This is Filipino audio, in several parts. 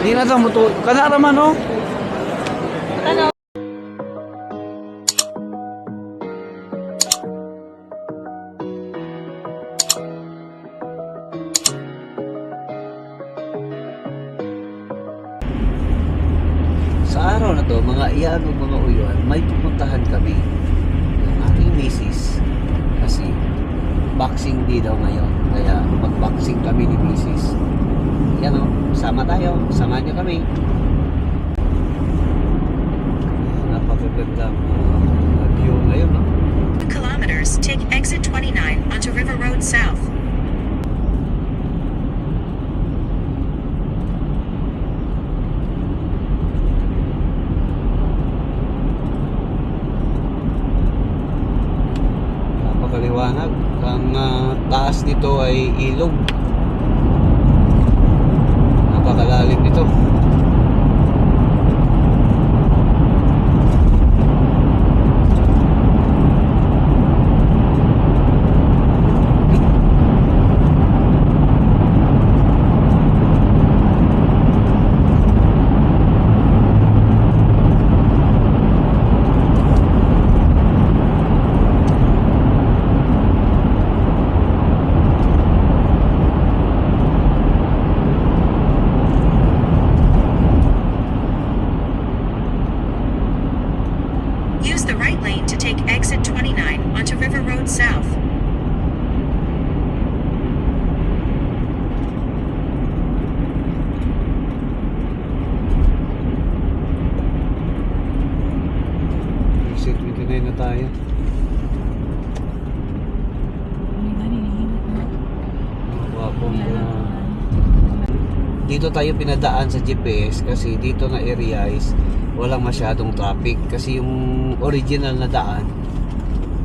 Di na to muto. Kana raman no. Sa araw na to, mga iyan mga uyuan, may pupuntahan kami. Yung aking misis. Kasi, boxing day daw ngayon. Kaya, mag-boxing kami ni misis. Yan o, sama tayo. Samahan niyo kami. Napakagandang uh, view ngayon, no? kilometers, take exit 29 onto River Road South. Napakaliwanag. Ang ah, taas nito ay ilog. Napakalalim nito. Use the right lane to take exit 29 onto River Road South. 29 na tayo. Wapo dito tayo pinadaan sa GPS kasi dito na area is walang masyadong traffic. Kasi yung original na daan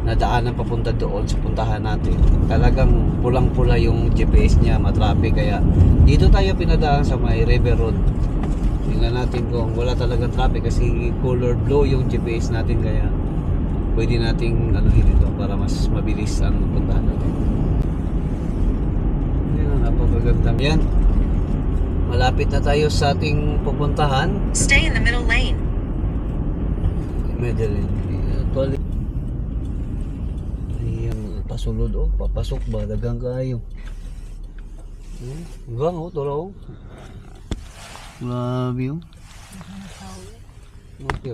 na daan na papunta doon sa puntahan natin talagang pulang-pula yung GPS niya matraffic. Kaya dito tayo pinadaan sa may river road. Tingnan natin kung wala talagang traffic kasi color blue yung GPS natin kaya pwede nating anuhin ito para mas mabilis ang puntahan natin yan napakaganda yan malapit na tayo sa ating pupuntahan Stay in the middle lane. Medellin. Actually, ayan, pasulod oh, papasok ba, dagang kayo. Hmm, Hanggang oh, tula oh. Grabe oh.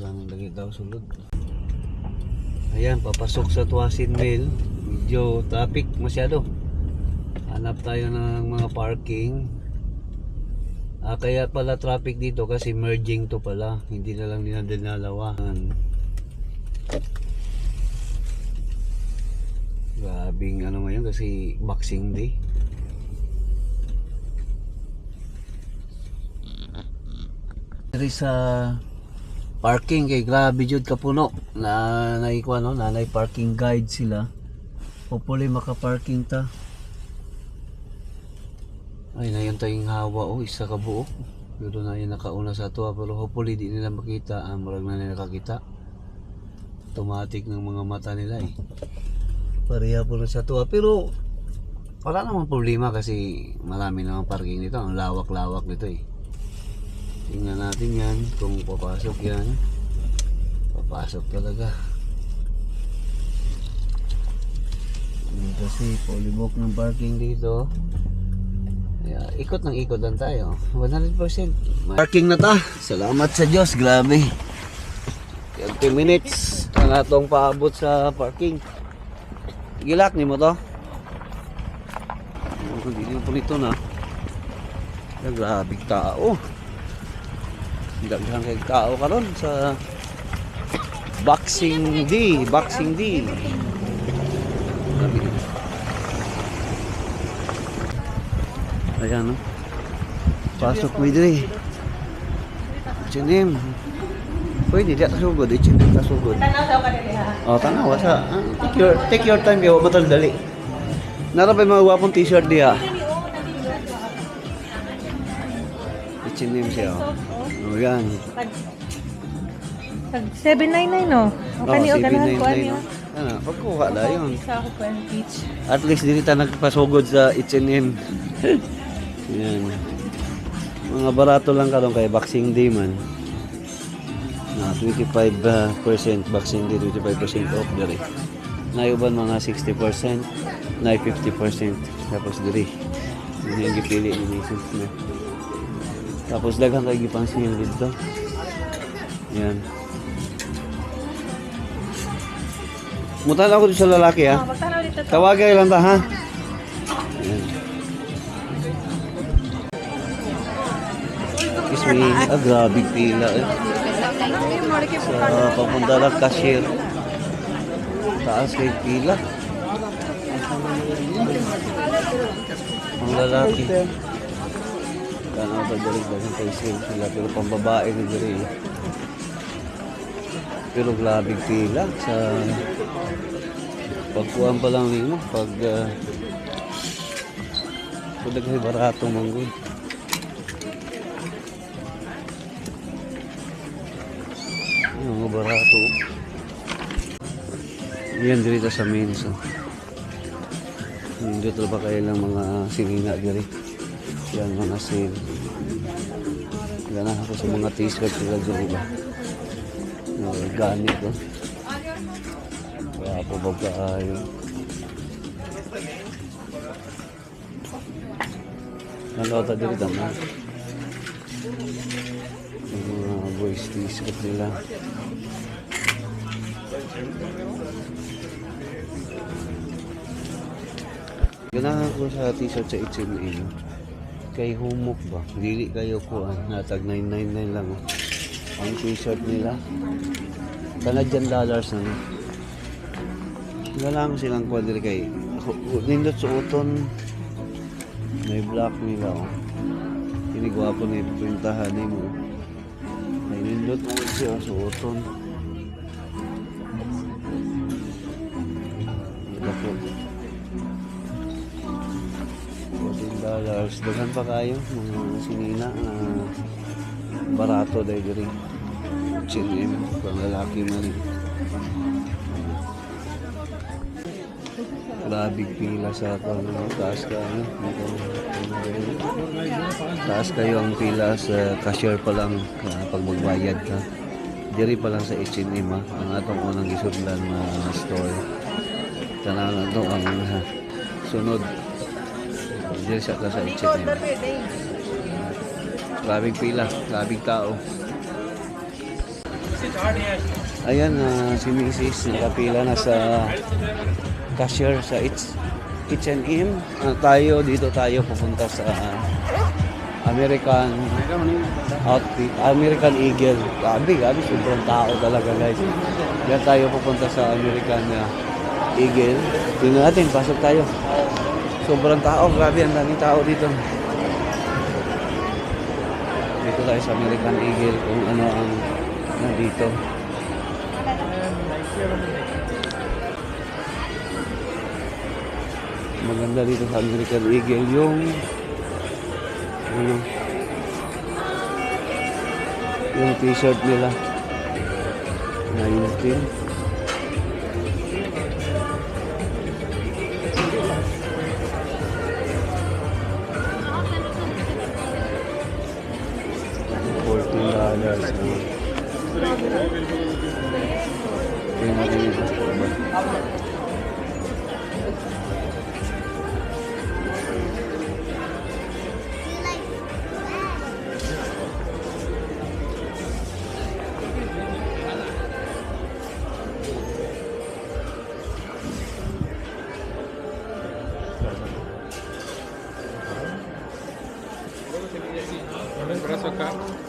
Lang, lagi daw sulod. Ayan, papasok sa Tuasin Mill. Medyo traffic masyado. Hanap tayo ng mga parking. Ah, kaya pala traffic dito kasi merging to pala. Hindi na lang nila dinalawahan. Grabing ano ngayon kasi Boxing Day. Dari sa parking kay grabe jud kapuno na naikuha no nanay parking guide sila. Hopefully maka-parking ta. Ay na tayong hawa oh isa ka buok pero na yun nakauna sa ato pero hopefully di nila makita ang marag na nila nakakita. Automatic ng mga mata nila eh. Pareha po na sa tuwa pero wala namang problema kasi marami namang parking dito ang lawak-lawak nito eh tingnan natin yan kung papasok yan. Papasok talaga. Yun kasi polybok ng parking dito. Kaya ikot ng ikot lang tayo. 100% parking na ta. Salamat sa Diyos. Grabe. 20 minutes ang atong paabot sa parking. Gilak ni mo to? Hindi po nito na. Grabe tao daghan kay tao karon sa Boxing D Boxing D Grabe. ayan no pasok mo diri Chinim Pwede, di kasugod. Chinim kasugod. Tanaw daw ka dili ha. Oh, tanawa sa. take your take your time yo, matal dali. Nara pa mga wapong t-shirt diha. Ichinim siya. Oh, yan. Pag pag 799 no. Ang kani o ganahan ko ano. Ano, pagkuha na yun. Sa ako po ang beach. At least dili ta nagpasugod sa H&M. yan. Mga barato lang karon kay Boxing Day man. Na 25% uh, percent Boxing Day, 25% off diri. Nayuban mga 60%, na 50% tapos diri. Hindi yung gipili ni Mason na. Tapos daghang kay gipansin dito. Yan. Mutan ako dito sa lalaki ha. To. Tawagay lang ta ha. Yan. Excuse me. Ah, grabe pila eh. Sa papunta lang cashier. Taas kay pila. Ang lalaki. Kano pa dali ba ng kay sila pero pambabae ni diri. eh. Pero grabe pila sa pagkuhan pa lang nimo pag uh, pag naghay barato manggod. Yung mga barato. Yan dito sa Minso. Dito ba kayo lang mga sinina diri. Yan mga sale. Ganahan ako sa mga t-shirt sila diri ba. No, organic oh. Kaya po ba kayo? Nalota diri tama. Yung mga boys t-shirt nila. Ganahan ko sa t-shirt sa H&M. Kay humok ba? Dili kayo ko ah. Natag 999 lang oh. Ang t-shirt nila. Canadian dollars na no. Wala lang silang kwadri kay nindot suoton. May black nila oh. Kinigwapo na ipintahan ni mo. May nindot mo siya suoton. $14 dollars. Daghan pa kayo mga sinina na barato dahil diri. H&M pang lalaki man. Grabe pila sa. No? Taas ka. Ano? Taas kayo ang pila sa cashier pa lang uh, pag magbayad ka. Diri pa lang sa H&M ha. Ang atong unang gisudlan na store. Tanaw na to ang ah, sunod. Diri sa sa H&M. Grabing pila, grabing tao. Ayan, ah, si Mrs. nakapila na sa cashier sa H H&M. Ah, tayo, dito tayo pupunta sa American outfit, American Eagle. Grabe, grabe, sobrang tao talaga guys. Diyan tayo pupunta sa American ah, Eagle. Tingnan natin, pasok tayo. Sobrang tao, grabe ang daming tao dito. Dito tayo sa American Eagle kung ano ang nandito. Maganda dito sa American Eagle yung ano yung t-shirt nila. 19 seu cara.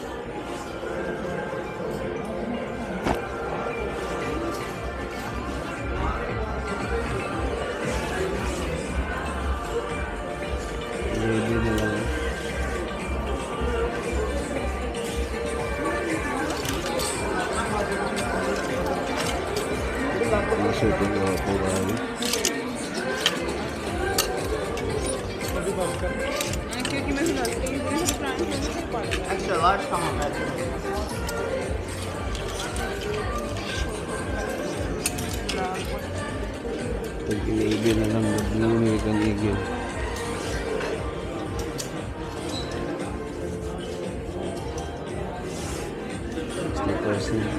Stickers niya.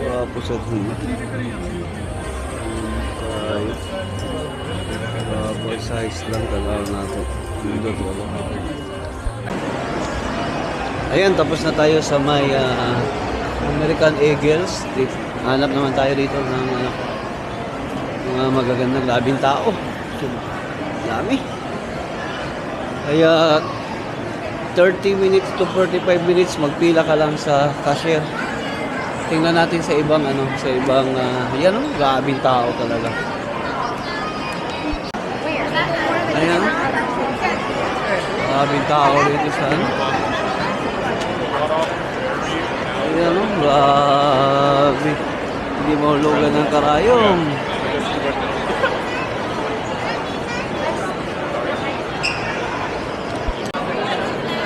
Wapo sa huli. Five. Wapo size lang talaga natin. Pindot wala. Ayan, tapos na tayo sa may ah, American Eagles. Hanap naman tayo dito ng ano, mga magagandang labing tao. Dami. Kaya 30 minutes to 45 minutes magpila ka lang sa cashier. Tingnan natin sa ibang ano, sa ibang uh, yan oh, grabing tao talaga. Ayan. Grabing tao dito sa ano. Ayan oh, grabe. Hindi mahulugan ng karayom.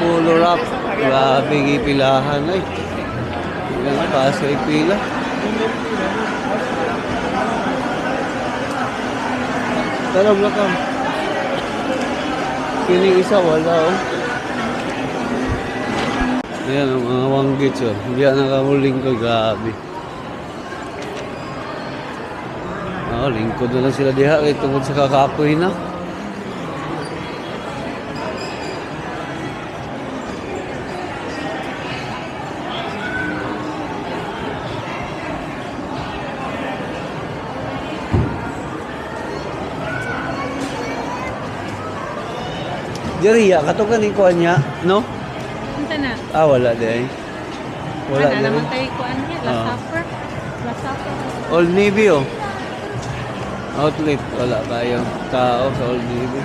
Pulo wrap. Grabe ipilahan ay. Ilang kaso ipila. Talam na kam. Kini isa wala oh. Ayan ang mga wanggits oh. Hindi na nakamuling ko. Grabe. Oh, lingkod na lang sila diha kay tungkol sa kakapoy na. Jeriya, kato ka ni kuha niya, no? Punta na. Ah, wala di ay. Wala Ano naman ay. tayo kuan niya? Last Oo. supper? Last supper? Old Navy oh. Outlet, wala tayo tao sa Old Navy.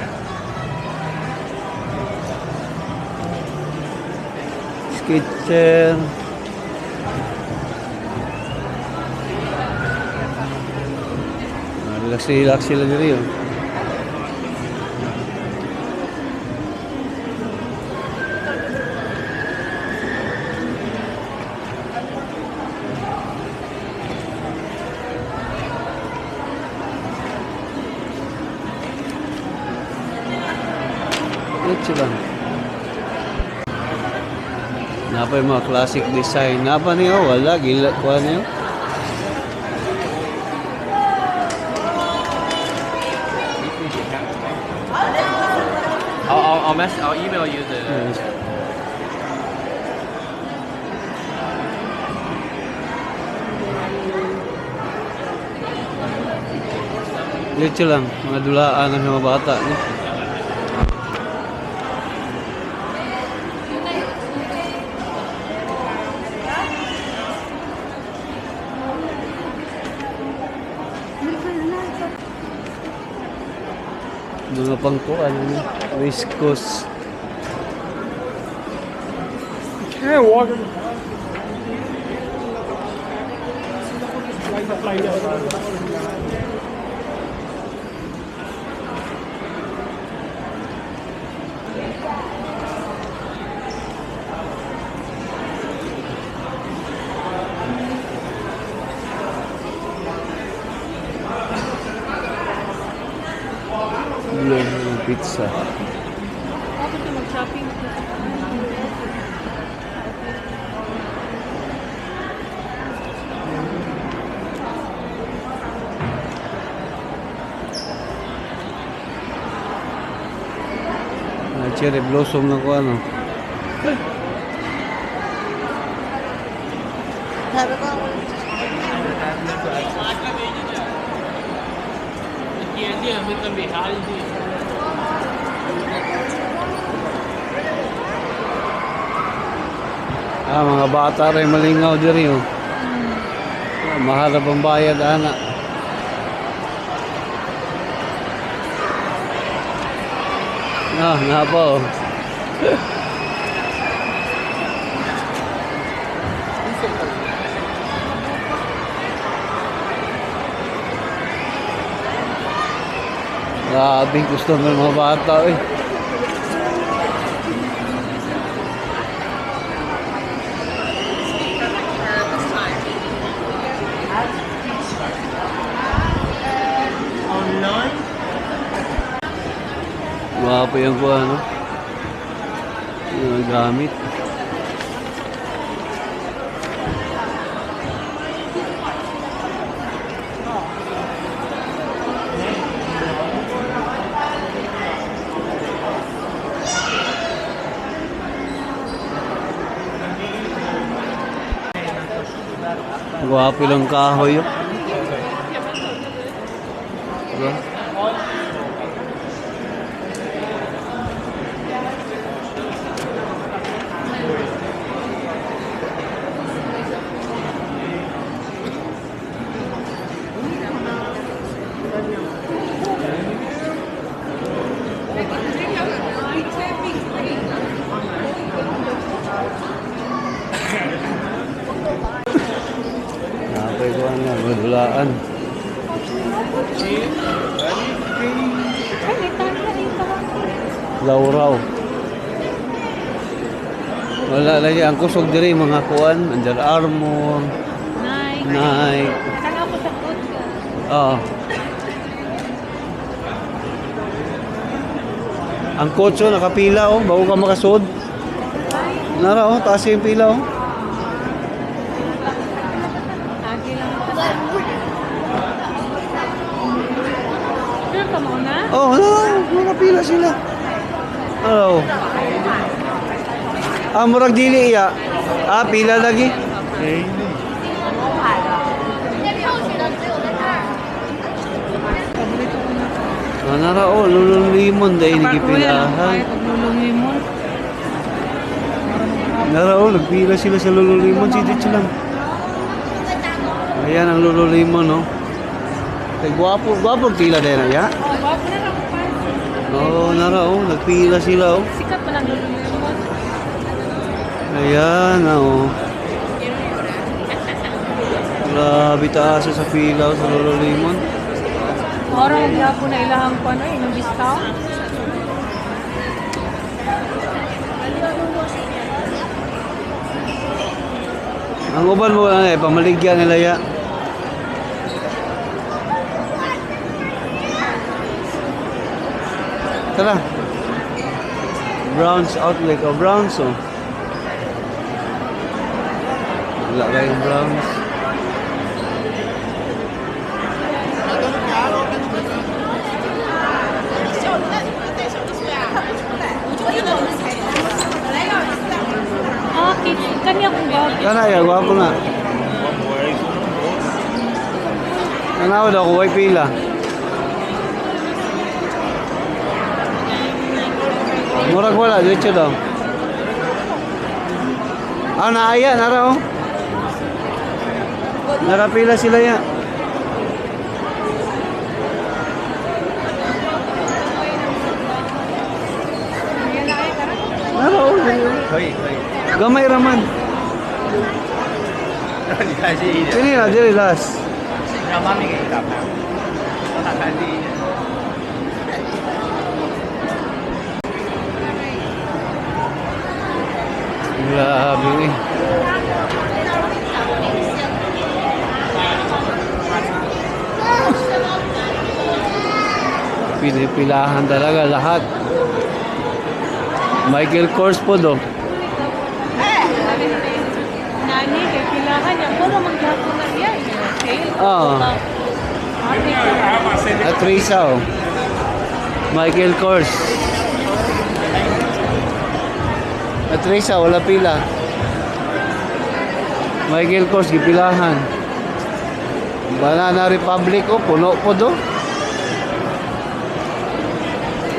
Skitcher. Ah, Relax relax sila diri oh. Lang. Napa yung mga classic design. Napa niyo? Wala. Gila. Kuha niyo? I'll, I'll, I'll, mess, I'll email you the. Ito lang. Mga dulaan ng mga bata. No? Mga pangkuan. Ano? West Coast. Blue ng pizza. Bakit ka mag-shopping? Mga cherry blossom na ko ano. Ah, mga bata rin malingaw diri oh. Ah, Maharap ang bayad ana. Ah, nga po. Grabe gusto ng mga bata eh. Guwapo yung kuha, no? Yung gamit. Guwapo lang kahoy yun. Kusog diri mga kuan, Under Armour, Nike. Nike. Tanaw ko sa kotse. Oo. Ang kotso nakapila oh, bago ka makasud. Nara oh, taas yung pila oh. Agi lang ito. Sure ka muna? Oh, no, nakapila sila. Oh. Ah, murag dili iya. Ah, pila lagi. Ah, nara oh, lulong limon dahil hindi pilahan. Paglulong limon. Nara oh, nagpila sila sa lulong limon, si Ditch lang. Ayan ang lulong limon, no. Kay gwapo ang pila din, ya. Oh, bago na lang pa. Oo, oh, nara oh, nagpila sila oh. Sikat pa lang lulong limon. Ayan, oh. Grabe taas sa pila oh, sa lulong limon. Orang gyapon na ilahang ko ano, yung discount. Ang uban mo ano eh, pamaligyan nila ya. Tara. Browns Outlet o Browns oh. Wala kayong Browns. Kit kanya kong bag. Kana ya, gwapo na. Nanawa daw ko, way pila. Murag wala, diretso daw. Ah, naaya, nara oh. Nakapila sila yan. Oh, Naro, hoy, hoy. Gamay raman. Sini lah, diri las. Ramami kayak kita. Kita kandi. Grabe eh. Pinipilahan talaga lahat. Michael Kors po do. Na iya. Sale. Oo. At Risa oh. Michael Kors. At Risa, wala pila. Michael Kors, gipilahan. Banana Republic, oh, puno po do.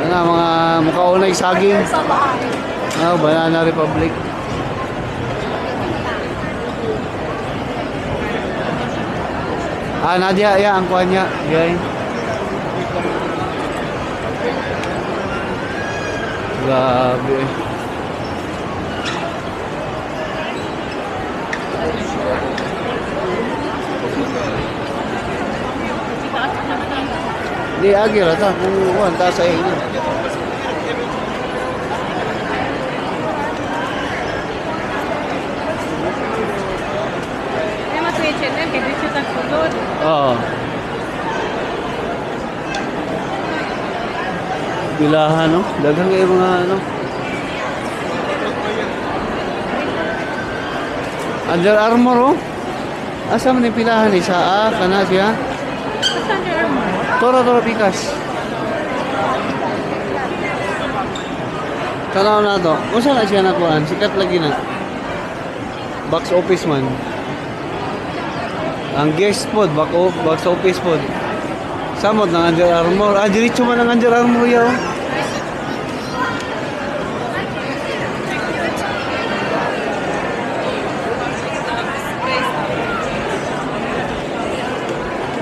Ano, mga mukhaunay saging. Ah, Banana Republic. Ah, Nadia, ya, ang kuha niya. Yan. Grabe. Di agi ra ta kung kuan ta sa. Oo. Bilahan, no? Dagang kayo mga, ano? Under Armour, oh? Asa man yung pilahan, eh? Sa A, kana siya? Under Armour? Tora, tora, pikas. Tanaw na to. Unsa na siya nakuhaan? Sikat lagi na. Box office man. Ang guest pod, back off, box office pod. Samot ng Under Armour. Ah, diretso man ang Under Armour yaw.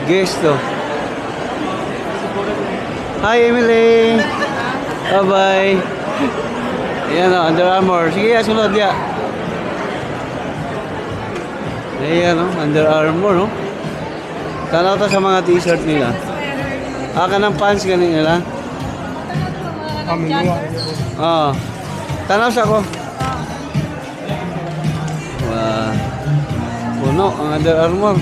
Guest to. Hi, Emily. Bye-bye. Ayan o, Under Armour. Sige, ya, sulod ya. Ayan o, Under Armour o. Tanaw to sa mga t-shirt nila. Ah, ka ng pants ganin nila. Oo. Tanaw sa ko. Wow. Puno ang Under Armour.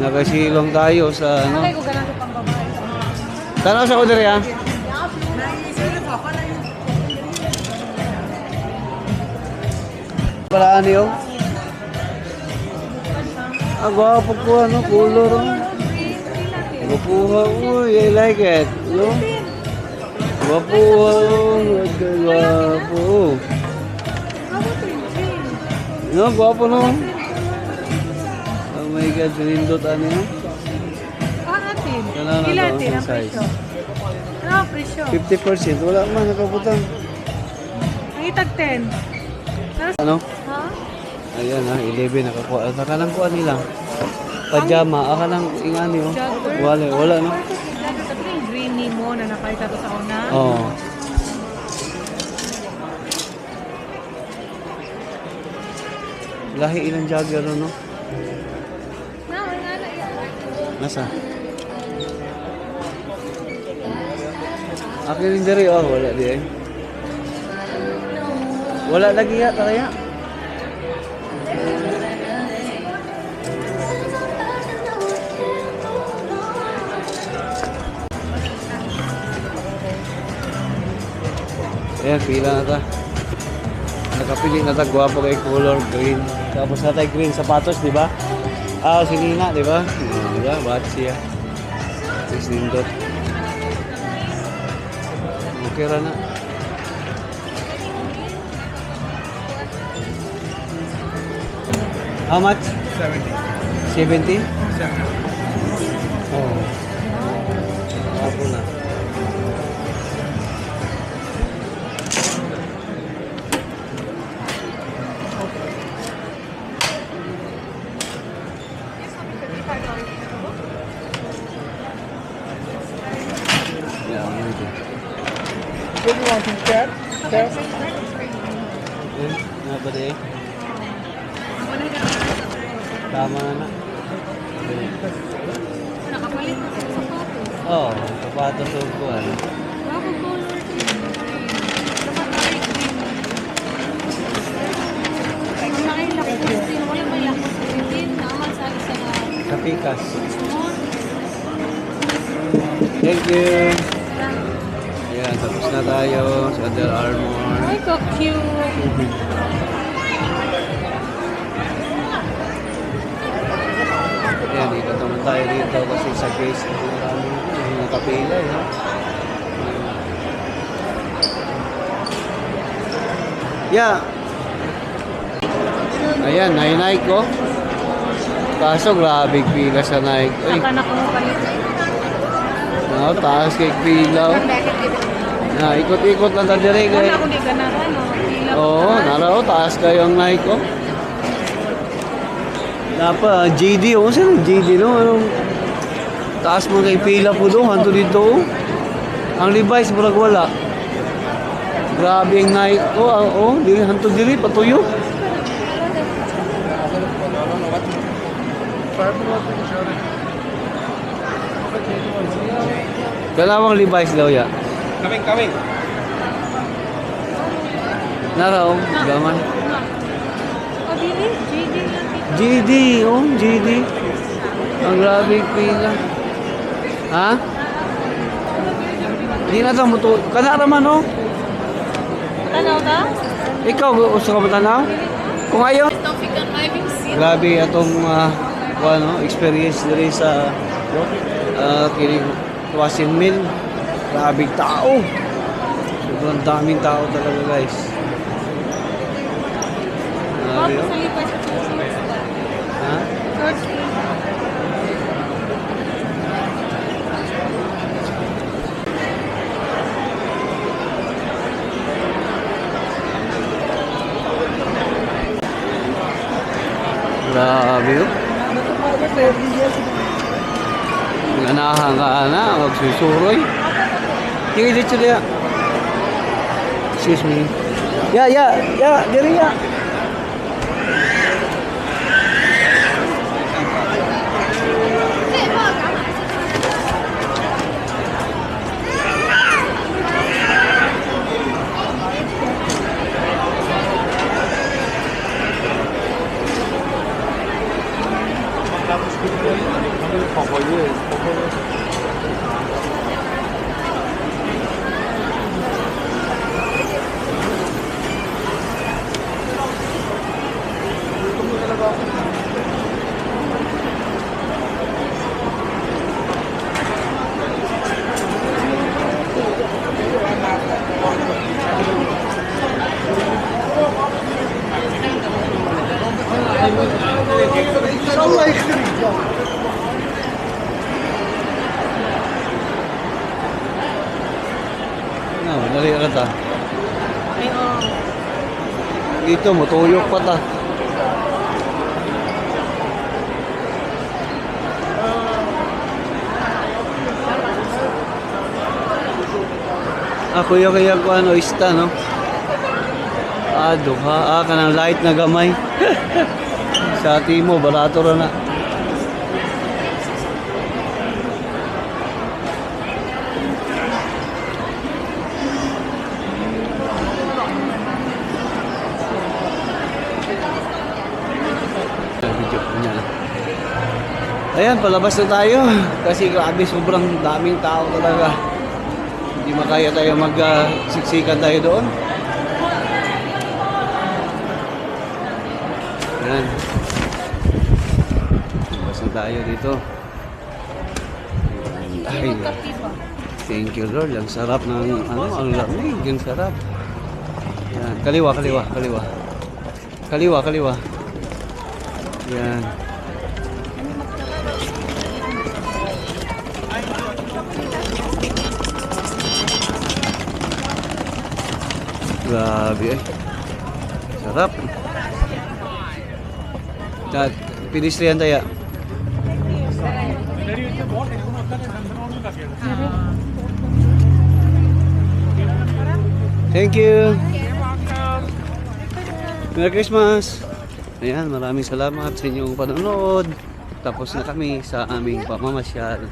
Nakasilong tayo sa ano. Tanaw sa ko diri ah. Paraan niyo. Ang gwapo ko ano, color. oh. Gwapo uy, I like it. No? Gwapo, oh, gwapo. No, gwapo no. Oh my God, sinindot ano yun? Ah, atin. Ano, ano, Ilan ano, atin ang presyo? Ano ang presyo? 50%, wala man, nakabutang. Ang itag 10. Ano? Ha? Ayan ha, 11 nakakuha. Nakalang kuha nila. Pajama, akalang ingani oh. Jogger? Wala, wala no. Ko yung green ni mo na nakita ko sa una. Oo. Lahi ilang jogger no? Yan. Nasa? Akin rin diri oh, wala di eh. Wala lagi ya, kaya. Ayan, pila na ta. Nakapili na ta, gwapo kay color green. Tapos na tayo green sapatos, di ba? Ah, si Nina, di ba? Ah, Di ba? Ba't siya? Sis Nindot. Okay na. How much? 70. 70? 70. Oo. Gwapo na. Small. Thank you. Ayan, tapos na tayo sa Under Armour. Ay, so cute. Ayan, ikot naman tayo dito kasi sa case na marami yung nakapila. Eh. Yeah. Ayan, na Nike ko. Kaso grabe pila sa Nike. Ay, Saka na kung no, taas kay pila. oh. Na, ikot-ikot lang tayo dire. Wala ko di ganahan, no? Pila Oo, oh, nara oh, taas kayo ang Nike ko. Dapat, JD, oh, ang JD, no? Anong, taas mo kay pila po doon, hanto dito, oh. Ang Levi's, murag wala. Grabe ang Nike ko, oh, oh, di, hanto diri, patuyo. Dalawang Levi's daw ya. Coming, coming. Nara, oh, gaman. O, dili. JD lang dito. JD, oh, JD. Ang grabe pila. Ha? Di na ito, muto. Kanara man, oh. Tanaw ka? Ikaw, gusto ka matanaw? Kung ayaw. Grabe atong uh, ano, experience diri sa uh, kining Wasin Mill. Grabe tao. Sobrang daming tao talaga guys. Grabe oh. Ha? Grabe oh. Ganahan ka na, magsusuroy. Tingin dito dia. Excuse me. Ya, ya, ya, diri ya. No, dali ka ta. Dito mo tuyok pa ta. Ah, kuya kaya ko ano, ista, no? Ah, duha. Ah, kanang light na gamay. Sa ati mo, barato ra na. Video ko niya. Ayan, palabas na tayo. Kasi grabe, sobrang daming tao talaga. Hindi makaya tayo mag-siksikan tayo doon. Ayan. Palabas na tayo dito. Ay, thank you Lord. Ang sarap ng, ano, ang lamig. Ang sarap. Ayan. Kaliwa, kaliwa, kaliwa. Kaliwa, kaliwa. Yan. Grabe eh. Sarap. Dad, pedestrian tayo. Thank you. Merry Christmas. Ayan, maraming salamat sa inyong panonood. Tapos na kami sa aming pamamasyal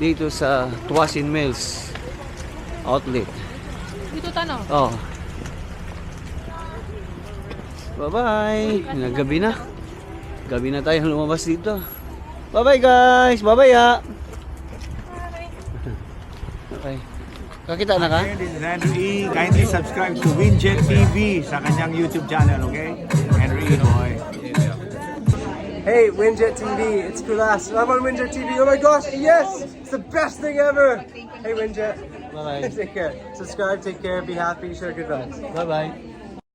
dito sa Tuasin Mills Outlet. Dito tanaw. Oh. Bye-bye. Nagabi na. Gabi na tayo lumabas dito. Bye-bye guys. Bye-bye ha. Okay. Kakita na ka? Kindly subscribe to Winjet TV sa kanyang YouTube channel, okay? Hey, Winjet TV, it's Kulas. I'm on Winjet TV. Oh my gosh, yes! It's the best thing ever! Hey, Winjet. Bye-bye. Take care. Subscribe, take care, be happy, share good vibes. Bye-bye.